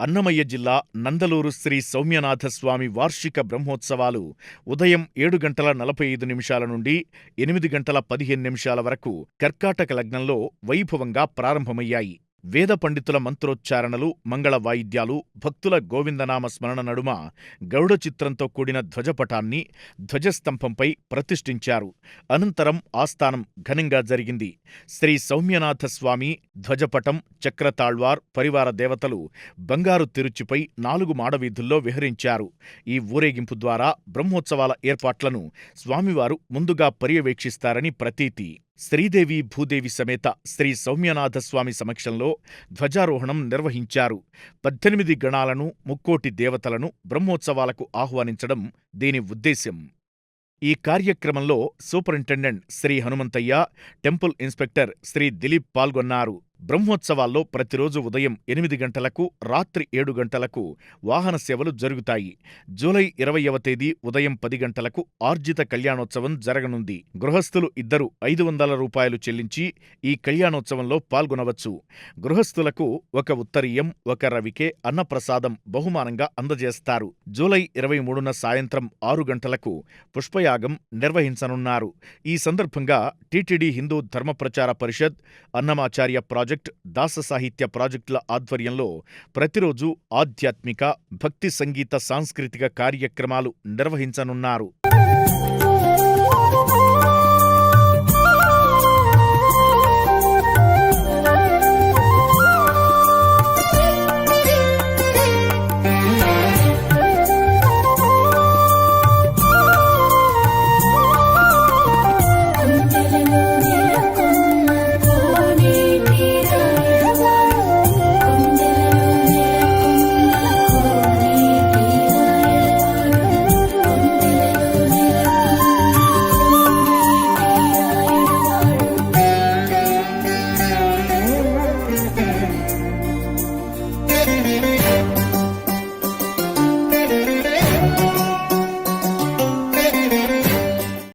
అన్నమయ్య జిల్లా నందలూరు శ్రీ సౌమ్యనాథస్వామి వార్షిక బ్రహ్మోత్సవాలు ఉదయం ఏడు గంటల నలభై ఐదు నిమిషాల నుండి ఎనిమిది గంటల పదిహేను నిమిషాల వరకు కర్కాటక లగ్నంలో వైభవంగా ప్రారంభమయ్యాయి. వేద పండితుల మంత్రోచ్చారణలు మంగళ వాయిద్యాలు భక్తుల గోవిందనామ స్మరణ నడుమ గౌడ చిత్రంతో కూడిన ధ్వజపటాన్ని ధ్వజస్తంభంపై ప్రతిష్ఠించారు. అనంతరం ఆస్థానం ఘనంగా జరిగింది. శ్రీ సౌమ్యనాథస్వామి ధ్వజపటం చక్రతాళ్వార్ పరివార దేవతలు బంగారు తిరుచిపై నాలుగు మాడవీధుల్లో విహరించారు. ఈ ఊరేగింపు ద్వారా బ్రహ్మోత్సవాల ఏర్పాట్లను స్వామివారు ముందుగా పర్యవేక్షిస్తారని ప్రతీతి. శ్రీదేవి భూదేవి సమేత శ్రీ సౌమ్యనాథస్వామి సమక్షంలో ధ్వజారోహణం నిర్వహించారు. పద్దెనిమిది గణాలను ముక్కోటి దేవతలను బ్రహ్మోత్సవాలకు ఆహ్వానించడం దీని ఉద్దేశ్యం. ఈ కార్యక్రమంలో superintendent Shri Hanumanthaiah temple inspector Shri Dilip పాల్గొన్నారు. బ్రహ్మోత్సవాల్లో ప్రతిరోజు ఉదయం ఎనిమిది గంటలకు రాత్రి ఏడు గంటలకు వాహన సేవలు జరుగుతాయి. జూలై ఇరవయవ తేదీ ఉదయం పది గంటలకు ఆర్జిత కళ్యాణోత్సవం జరగనుంది. గృహస్థులు ఇద్దరు ఐదు వందల రూపాయలు చెల్లించి ఈ కళ్యాణోత్సవంలో పాల్గొనవచ్చు. గృహస్థులకు ఒక ఉత్తరీయం ఒక రవికే అన్నప్రసాదం బహుమానంగా అందజేస్తారు. జూలై ఇరవై మూడున సాయంత్రం ఆరు గంటలకు పుష్పయాగం నిర్వహించనున్నారు. ఈ సందర్భంగా టీటీడీ హిందూ ధర్మ ప్రచార పరిషత్ అన్నమాచార్య ప్రాజెక్ట్ దాస సాహిత్య ప్రాజెక్టుల ఆధ్వర్యంలో ప్రతిరోజు ఆధ్యాత్మిక భక్తి సంగీత సాంస్కృతిక కార్యక్రమాలు నిర్వహించనున్నారు.